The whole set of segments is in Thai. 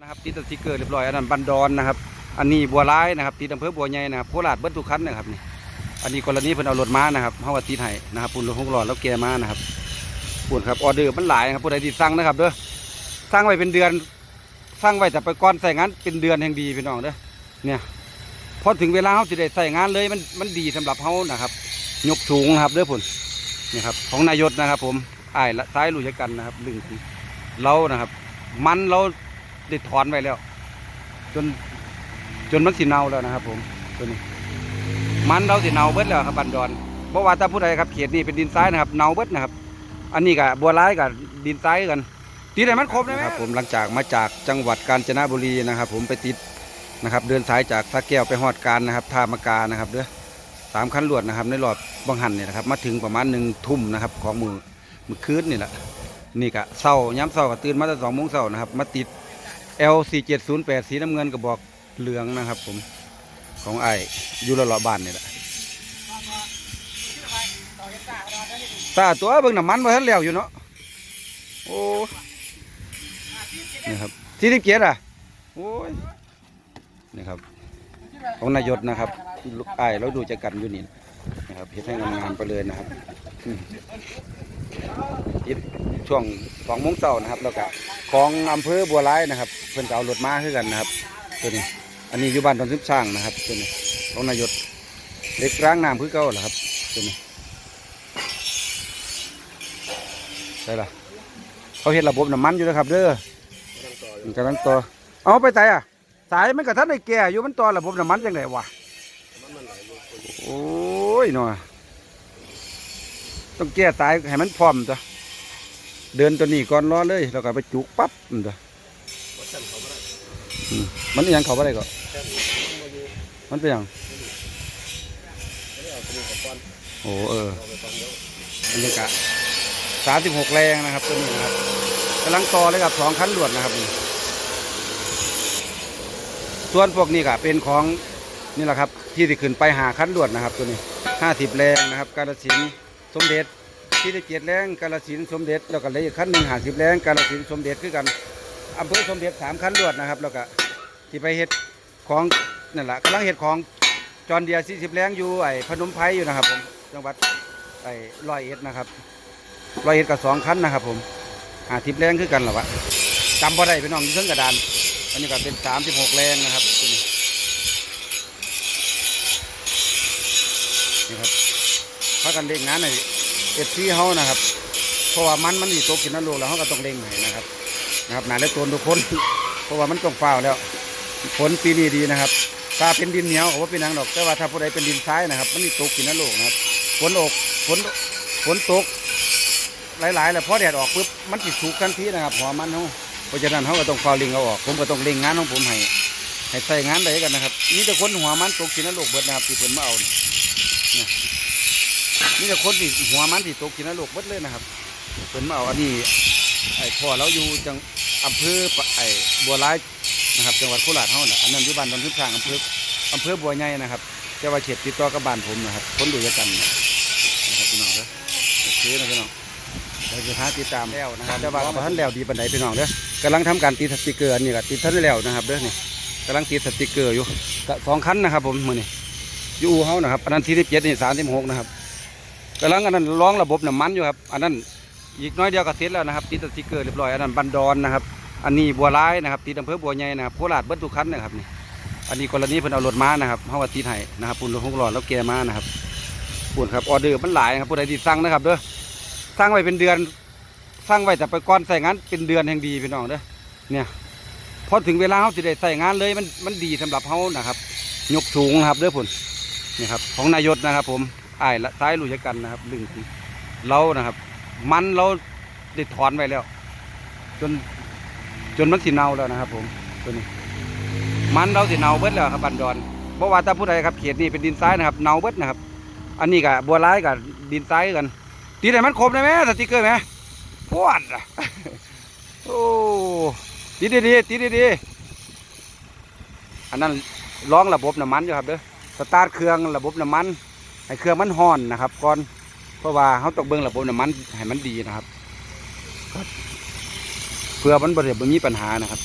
นะครับติดสติกเกอร์เรียบร้อยอันนั้นบันดอนนะครับ อันนี้บัวร้ายนะครับติดอำเภอบัวใหญ่นะครับโคราชเบิ้ลทุกคันนะครับนี่อันนี้กรณีเพิ่นเอารถม้านะครับเฮาว่าติดให้นะครับปุ่นรถหกล้อแล้วแกมานะครับปุ่นครับออเดอร์มันหลายครับผู้ใดที่สั่งนะครับเด้อสั่งไว้เป็นเดือนสั่งไว้แต่ไปก่อนใส่งานเป็นเดือนแห่งดีพี่น้องเด้อเนี่ยพอถึงเวลาเฮาสิได้ใส่งานเลยมันมันดีสำหรับเฮานะครับ ยกสูงนะครับเด้อพุ่นนี่ครับของนายศนะครับ ผมอ้ายละซ้ายลุยกันนะครับลึงเรานะครับ มันเรา ได้ถอนไว้แล้ว จน จนมันสิเน่าแล้วนะครับ ผมตัวนี้ มันเราสิเน่าเบิดแล้วครับบันดอนเพราะว่าถ้าผู้ใดครับเขตนี้เป็นดินทรายนะครับเน่าเบิดนะครับ อันนี้กับบัวร้ายกับดินทรายกันตีไหนมันครบเลยครับ ผมหลังจากมาจากจังหวัดกาญจนบุรีนะครับ ผมไปติดนะครับ เดินสายจากสระแก้วไปฮอดการนะครับท่ามากานะครับเด้อสามคันรวดนะครับ ในรอบบังหันเนี่ยนะครับ มาถึงประมาณหนึ่งทุ่มนะครับ ของมือมือคืนนี่แหละนี่กะเศร้าย้ำเศร้าก็ตื่นมาตั้งสองโมงเศร้านะครับ มาติด L 4 7 0 8 สีน้ำเงินกระบอกเหลืองนะครับผมของไอ้อยู่ละละบ้านนี่แหละตาตัวเบิ่งน้ำมันมาทันแล้วอยู่เนาะโอ้นี่ครับที่ที่เกียรอะโอ้ยนี่ครับของนายศนะครับลูกไอ้เราดูจะกันอยู่นี่นะครับเฮ็ดให้งามๆไปเลยนะครับ อืมติดช่วงสองโมงเช้านะครับ แล้วก็ของอำเภอบัวร้ายนะครับเพิ่นก็เอารถมาคือกันนะครับ ตัวนี้ อันนี้อยู่บ้านตอนซึบสร้างนะครับ ตัวนี้ของนายศเล็กร้างน้ำคือเก่าเหรอครับตัวนี้ใช่ละเขาเห็นระบบน้ำมันอยู่นะครับ เด้อมันกำลังต่อเอาไปไหนอะ สายมันกับท่านในแก่อยู่มันต่อระบบน้ำมันยังไงวะโอ้ยหน่อย ต้องแก้สายให้มันพร้อมตัวเดินตัวนี้ก่อนรอเลยแล้วก็ไปจุกปั๊บนั่นตัวมันอิหยังเขาบ่ได้ก็มันเป็นยังโอ้เออบรรยากาศสามสิบหกแรงนะครับตัวนี้นะครับกำลังต่อเลยกับสองคันรวดนะครับส่วนพวกนี้ก็เป็นของนี่แหละครับ ที่ที่ขึ้นไปหาคันด่วนนะครับ ตัวนี้ห้าสิบแรงนะครับ กาลสิน สมเด็จที่ได้เกียรติแรงกาลสินสมเด็จแล้วก็เลยอีกคันหนึ่งหาสิบแรงกาลสินสมเด็จคือกันอำเภอสมเด็จสามคันด่วนนะครับ แล้วก็ที่ไปเฮ็ดของนั่นแหละกำลังเฮ็ดของจอนเดียสี่สิบแรงอยู่ไอ้พนมไพรอยู่นะครับผมจังหวัดไอ้ร้อยเอ็ดนะครับร้อยเอ็ดกับสองคันนะครับ ผมหาสิบแรงคือกันหรอวะจำบ่ได้พี่น้องอยู่เชิงกระดาน อันนี้ก็เป็นสามสิบหกแรงนะครับตัวนี้นี่ครับพากันเล่งงานในเอฟซีเฮานะครับเพราะว่ามันมันมีตัวกินนั่นโลแล้วเขาก็ต้องเล่งให้นะครับนะครับหนาและตัวทุกคน เพราะว่ามันต้องเฝ้าวแล้วฝนปีนี้ดีนะครับถ้าเป็นดินเหนียวก็ว่าเป็นนังดอกแต่ว่าถ้าผู้ใดเป็นดินทรายนะครับ มันมีตกินนั่นโลกนะครับฝนอกฝนฝนตกหลายๆ แล้วพอแดดออกปุ๊บมันติดสุกทันทีนะครับหัวมันเขาเพราะฉะนั้นเขาก็ต้องฟาลิงเอาออกผมก็ต้องเล็งงานของผมให้ให้ใส่งานได้กันนะครับนี่แต่คนหัวมันตกกินนรกเบิดนะครับที่เพิ่นมาเอาเนี่ย นี่แต่คนที่หัวมันที่ตกกินนรกเบิดเลยนะครับเพิ่นมาเอาอันนี้ไอ้พ่อเราอยู่จังอำเภอไอ้บัวร้ายนะครับ จังหวัดโคราชเฮาน่ะอันนั้นอยู่บ้านดอนทึบทางอำเภออำเภอบัวใหญ่นะครับแต่ว่าเขตติดต่อกับบ้านผมนะครับคนดูยกันนะครับพี่น้องเด้อโอเคนะพี่น้องเราจะหาติดตามแล้วนะครับแต่ว่าบ่ทันแล้วดีปานใดพี่น้องเด้อกำลังทำการติดสติกเกอร์อันนี่ก็ติดทันแล้วนะครับเด้อนี่กำลังติดสติกเกอร์อยู่ก็สองคันนะครับผมมือนี่อยู่อู่เฮานะครับอันนั้นที่สิบเจ็ดนี่สามสิบหกนะครับ กำลังอันนั้นร้องระบบน้ำมันอยู่ครับ อันนั้นอีกน้อยเดียวก็เสร็จแล้วนะครับติดสติกเกอร์เรียบร้อย อันนั้นบันดอนนะครับ อันนี้บัวร้ายนะครับติดอำเภอบัวใหญ่นะครับโคราชเบิ้ลทุกคันนะครับนี่ อันนี้กรณีเพิ่นเอารถม้านะครับเฮาว่าติดให้นะครับปุ่นรถหกล้อแล้วแกม้านะครับปุ่นครับออเดอร์มันหลายครับผู้ใดที่สั่งนะครับเด้อสั่งไว้เป็นเดือนสร้างไว้แต่ไปก่อนใส่งานเป็นเดือนแห่งดีพี่น้องเด้อเนี่ยพอถึงเวลาเขาสิได้ใส่งานเลยมันมันดีสำหรับเขานะครับ ยกสูงนะครับเด้อผลนี่ครับของนายศนะครับผม ไอ้ายละซ้ายลุยกันนะครับลึงเรานะครับ มันเราได้ถอนไว้แล้ว จนจนมันสิเน่าแล้วนะครับ ผมตัวนี้ มันเราสิเน่าเบิดแล้วครับบันดอนเพราะว่าถ้าผู้ใดครับเขตนี้เป็นดินทรายนะครับเน่าเบิดนะครับ อันนี้กับบัวร้ายกับดินทรายกันตีได้มันครบได้ไหมสติกเกอร์ไหมพวดอะโอ้ตีดีดีๆตีดีดีๆอันนั้นร้องระบบน้ำมันอยู่ครับเด้อสตาร์ทเครื่องระบบน้ำมัน ให้เครื่องมันห่อนนะครับ ก่อนเพราะว่าเขาต้องเบิ่งระบบน้ำมันให้มันดีนะครับครับเพื่อมันบริเวณมีปัญหานะครับ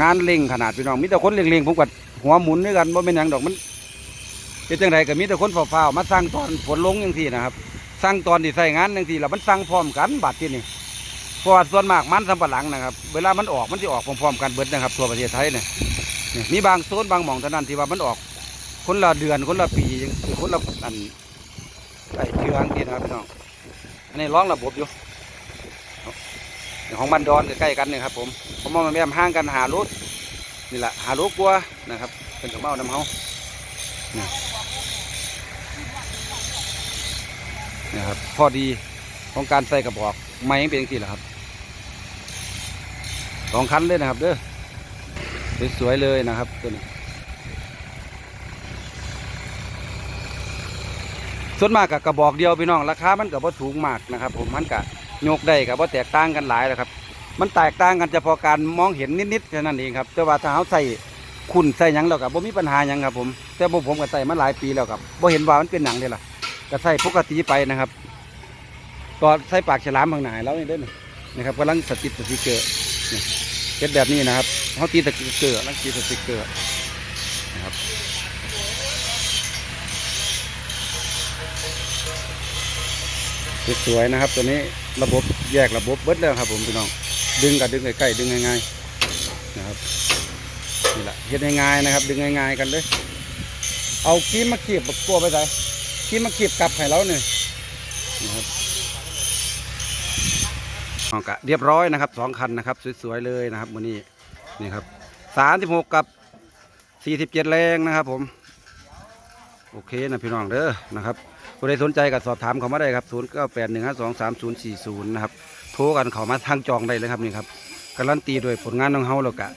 งานเร่งขนาดพี่น้องมีแต่คนเร่งๆผมกับหัวหมุนด้วยกันว่าเป็นหยังดอกมันเป็นจังไรก็มีแต่คนเฝ้าๆมาสั่งตอนฝนลงอย่างที่นะครับสั่งตอนที่ใส่งานอย่างที่แล้วมันสั่งพร้อมกันบัดที่นี่เพราะว่าส่วนมากมันสำปะหลังนะครับ เวลามันออกมันจะออกพร้อมๆกันเบิดนะครับ ทั่วประเทศไทยเนี่ยมีบางโซนบางหม่องเท่านั้นที่ว่ามันออก คนละเดือนคนละปียังคนละอันไอ้เชืองที่นะครับพี่น้องอันนี้ร้องระบบอยู่ของบันดอนใกล้กันเนี่ยครับผมผมมองมันแม่ห่างกันหารถนี่แหละหารถกลัวนะครับ เป็นกับเมาน้ำเฮานี่นะครับพอดีของการใส่กระบอกไม้เป็นอย่างที่หละครับสองคันเลยนะครับเด้อสวยๆเลยนะครับตัวนี้ ส่วนมากกับกระบอกเดียวพี่น้องราคามันกับว่าสูงมากนะครับ ผมมันกะโยกได้กับว่าแตกต่างกันหลายแหละครับ มันแตกต่างกันเฉพาะการมองเห็นนิดๆแค่นั้นเองครับแต่ว่าถ้าเขาใส่ขุนใส่ยังแล้วกับบ่มีปัญหายังครับผม แต่บ่ผมก็ใส่มาหลายปีแล้วครับบ่เห็นว่ามันเป็นหนังเลยล่ะก็ใส่ปกติไปนะครับ ก็ใส่ปากฉลามบางหนายแล้วนี่เด้อนี่นะครับกำลังสติดสติเกอร์เป็นแบบนี้นะครับเขาตีสติเกอร์ล้วตีสติเกอร์นะครับ สวยๆนะครับ ตัวนี้ระบบแยกระบบเบิดแล้วครับ ผมพี่น้องดึงกับดึงใกล้ๆดึงง่ายๆนะครับนี่แหละเฮ็ดง่ายๆนะครับ ดึงง่ายๆกันเลย เอากีมมาเขีบบักกัวไปใส่กีมมาเขีบกลับให้เราเนี่ยนะครับเอากะเรียบร้อยนะครับสองคันนะครับ สวยๆเลยนะครับวันนี้นี่ครับสามสิบหกกับสี่สิบเจ็ดแรงนะครับ ผม โอเคนะพี่น้องเด้อนะครับ ผู้ใดสนใจก็สอบถามเขามาได้ครับ0 9 8 1 5 2 3 0 4 0นะครับโทรกันเขามาทางจองได้เลยครับนี่ครับการันตีโดยผลงานของเขาแล้วก็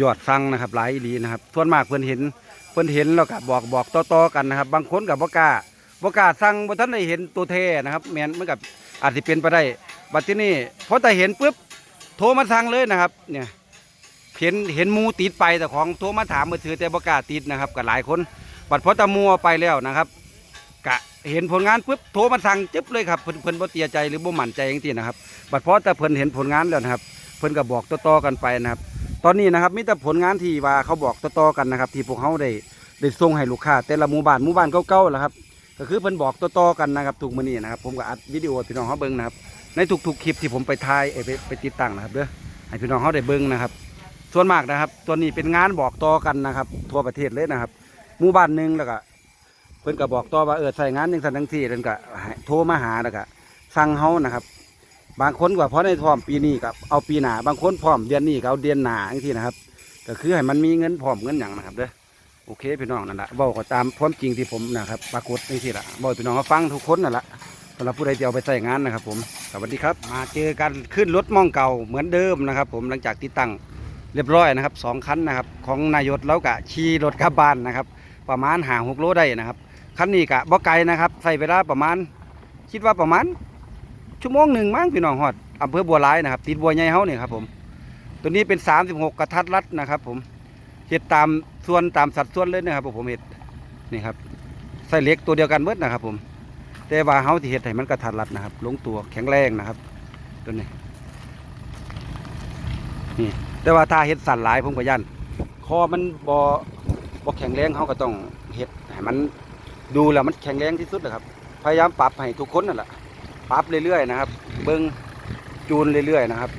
ยอดฟังนะครับหลายอีนะครับทวนมากเพื่อนเห็นเพื่อนเห็นแล้วก็บอกบอกต่อๆกันนะครับ บางคนกับบ่กล้าบ่กล้าสั่งบ่ท่านได้เห็นตัวเทนะครับแมนมันกับอาจจะเป็นไปได้บัดที่นี่พอแต่เห็นปุ๊บโทรมาสั่งเลยนะครับเนี่ยเห็นเห็นมูติดไปแต่ของโทรมาถามมือถือแต่บ่กล้าติดนะครับกับหลายคนบัดพอตะมัวไปแล้วนะครับ กะเห็นผลงานปุ๊บโทรมาสั่งจึ๊บเลยครับเพิ่นเพิ่นบ่เตียใจหรือบ่มั่นใจอย่างที่นะครับบัดพอแต่เพิ่นเห็นผลงานแล้วนะครับ เพิ่นก็บอกต่อๆกันไปนะครับ ตอนนี้นะครับมีแต่ผลงานที่ว่าเขาบอกต่อๆกันนะครับ ที่พวกเขาได้ได้ส่งให้ลูกค้าแต่ละหมู่บ้านหมู่บ้านเก่าๆแหละครับ ก็คือเพิ่นบอกต่อๆกันนะครับทุกมื้อนี้นะครับ ผมก็อัดวิดีโอพี่น้องเขาเบิ่งนะครับ ในทุกๆคลิปที่ผมไปถ่ายเอ้ยไปไปติดตั้งนะครับเด้อให้พี่น้องเขาได้เบิ่งนะครับ ส่วนมากนะครับ ตัวนี้เป็นงานบอกต่อกันนะครับ ทั่วประเทศเลยนะครับหมู่บ้านหนึ่งแล้วก็ พิ่นก็บอกต่อว่าเออใส่งานหนึ่งสันทั้งที่เพิ่นก็โทรมาหาแล้วก็สั่งเฮานะครับ บางคนก็เพราะในพร้อมปีนี้กับเอาปีหนาบางคนพร้อมเดือนนี้ก็เอาเดือนหนาอย่างที่นะครับ ก็คือให้มันมีเงินพร้อมเงินอย่างนะครับเด้อโอเคพี่น้องนั่นแหละบอกก็ตามความจริงที่ผมนะครับปรากฏอย่างที่ละบอกพี่น้องเขาฟังทุกคนนั่นแหละสำหรับผู้ใดที่เอาไปใส่งานนะครับ ผมสวัสดีครับ มาเจอกันขึ้นรถม่องเก่าเหมือนเดิมนะครับ ผมหลังจากติดตั้งเรียบร้อยนะครับสองคันนะครับ ของนายศแล้วกะขี่รถกลับบ้านนะครับ ประมาณห่างหกโลได้นะครับ คันนี้กะบ่ไกลนะครับใส่เวลาประมาณ คิดว่าประมาณ ชั่วโมงหนึ่งมั้งพี่น้องฮอดอำเภอบัวร้ายนะครับติดบัวใหญ่เฮาเนี่ยครับผม ตัวนี้เป็น 36 กระทัดรัดนะครับ ผมเห็ดตามส่วนตามสัดส่วนเลยนะครับผมเห็ดนี่ครับใส่เหล็กตัวเดียวกันเบิดนะครับ ผม แต่ว่าเฮาที่เห็ดให้มันกระทัดรัดนะครับ ลงตัวแข็งแรงนะครับ ตัวนี้นี่แต่ว่าถ้าเห็ดสั่นหลายผมก็ยันคอมันบอบอแข็งแรงเขาก็ต้องเห็ดให้มัน ดูแล้วมันแข็งแรงที่สุดนะครับ พยายามปรับให้ทุกคนนั่นแหละปรับเรื่อยๆนะครับ เบิ้งจูนเรื่อยๆนะครับ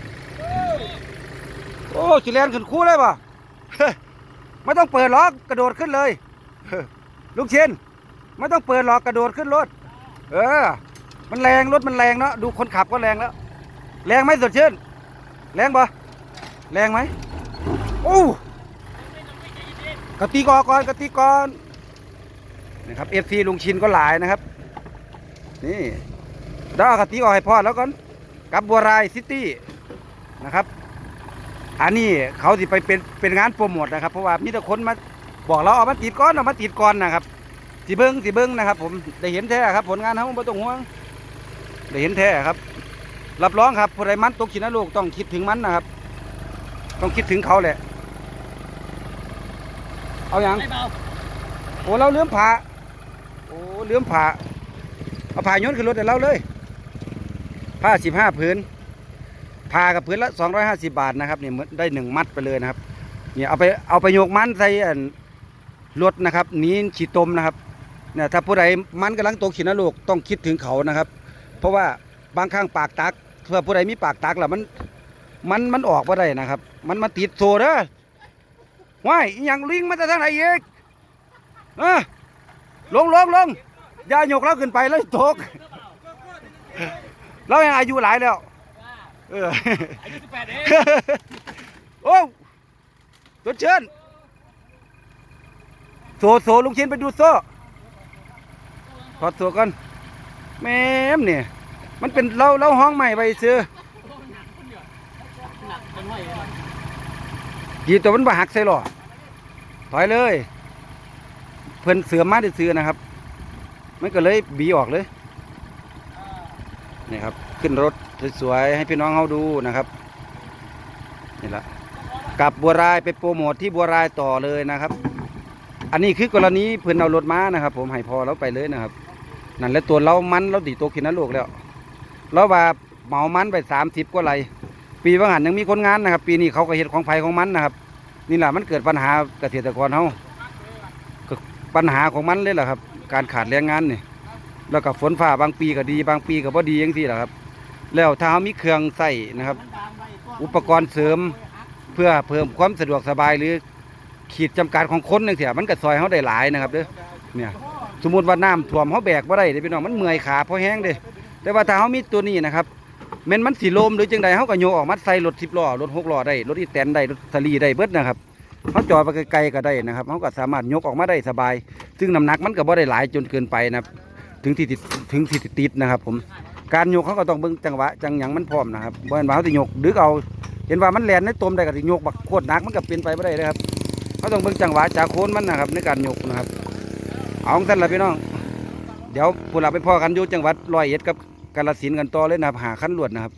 โอ้สิแลนขึ้นคู่เลยปะไม่ต้องเปิดล็อกกระโดดขึ้นเลย ลูกเชนไม่ต้องเปิดล็อกกระโดดขึ้นรถ เออ มันแรงรถมันแรงเนาะดูคนขับก็แรงแล้ว แรงไหมสดชื่นแรงปะแรงไหมโอ้กะตีกอก่อนกะตีก่อ นนะครับเอฟซีลุงชินก็หลายนะครับ นี่ดาวกะตีออกให้พอแล้วก่อนกับบัวรายซิตี้นะครับ อันนี้เขาสิไปเป็นเป็นงานโปรโมทนะครับ เพราะว่ามีแต่คนมาบอกเราเอามาติดก้อนเอามาติดก่อนนะครับสิเบิ้งสิเบิ้งนะครับ ผมได้เห็นแท้ครับ ผลงานเขาไม่ต้องห่วงได้เห็นแท้ครับ รับรองครับผู้ใดมันตกขินนรกต้องคิดถึงมันนะครับ ต้องคิดถึงเขาแหละ เอาอย่างไม่เบาโอ้เราเลื่อมผ่าโอ้ เลื่อมผ่าเอาผ่าโยนขึ้นรถเดี๋ยวเราเลย ผ้าสิบห้าผืนผ้ากับผืนละสองร้อยห้าสิบาทนะครับเนี่ยได้หนึ่งมัดไปเลยนะครับเนี่ยเอาไปเอาไปโยกมันใส่รถนะครับนี้ฉีดตมนะครับเนี่ยถ้าผู้ใดมันกำลังตกขีนลูกต้องคิดถึงเขานะครับ เพราะว่าบางครั้งปากตักเพื่อผู้ใดมีปากตักแล้วมันมันมันออกมาได้นะครับ มันมาติดโซเด้อว้ายอย่างลิงมาจากทางไหนอีกเออ ลงลงลงอย่าโยกเราขึ้นไปแล้วตก เรายังอายุหลายแล้ว เอออายุสิบแปดเองโอ้ตัวเชิญโซโซลุงเชียนไปดูโซ่ถอดโซ่ก่อนแม่มเนี่ยมันเป็นเราเราห้องใหม่ไปซื้อกเป็นห้อยเลยยีตัวมันบ่หักใส่หรอถอยเลย พิ่นเสือมาได้ซื้อนะครับ มันก็เลยบีออกเลยนี่ครับ ขึ้นรถสวยๆให้พี่น้องเขาดูนะครับนี่ละกลับบัวรายไปโปรโมทที่บัวรายต่อเลยนะครับ อันนี้คือกรณีเพิ่นเอารถมานะครับ ผมให้พอเราไปเลยนะครับ นั่นแหละตัวเรามันเราตีตัวกินนรกแล้วเราว่าเหมามันไปสามสิบกว่าไรปีว่างหันยังมีคนงานนะครับ ปีนี้เขาก็เห็ดของไผของมันนะครับ นี่แหละมันเกิดปัญหาเกษตรกรเขา ปัญหาของมันเลยแหละครับ การขาดแรงงานนี่แล้วก็ฝนฟ้าบางปีก็ดี บางปีก็บ่ดีอย่างที่แหละครับ แล้วถ้าเขามีเครื่องใส่นะครับ อุปกรณ์เสริมเพื่อเพิ่มความสะดวกสบายหรือขีดจำกัดของคนนึงเสียมันก็ซอยเขาได้หลายนะครับเด้อเนี่ยสมมติว่าน้ำท่วมเขาแบกบ่ได้เด้อพี่น้องมันเมื่อยขาเพราะแห้งเด้แต่ว่าถ้าเขามีตัวนี้นะครับแม่นมันสีลมหรือจังใดเขาก็โยออกมาใส่รถสิบล้อรถหกล้อได้รถอีแตนได้รถสลีได้เบิดนะครับ เขาจอดไปไกลๆก็ได้นะครับเขาก็สามารถยกออกมาได้สบาย ซึ่งน้ำหนักมันก็บ่ได้หลายจนเกินไปนะถึงที่ติดถึงที่ติดนะครับ ผมการยกเขาก็ต้องเบิ่งจังหวะจังหยังมันพร้อมนะครับบ่แม่นว่าเขาสิโยกดึกเอา เห็นว่ามันแลนในตมได้ก็สิโยกบักโคตรหนักมันก็เป็นไปบ่ได้เลยครับเขาต้องเบิ่งจังหวะจากโคนมันนะครับ ในการโยกนะครับ เอางท่านละพี่น้อง เดี๋ยวพวกเราไปพ่อกันอยู่จังหวัดร้อยเอ็ดกับกาฬสินกันต่อเลยนะครับหาขั้นลวดนะครับ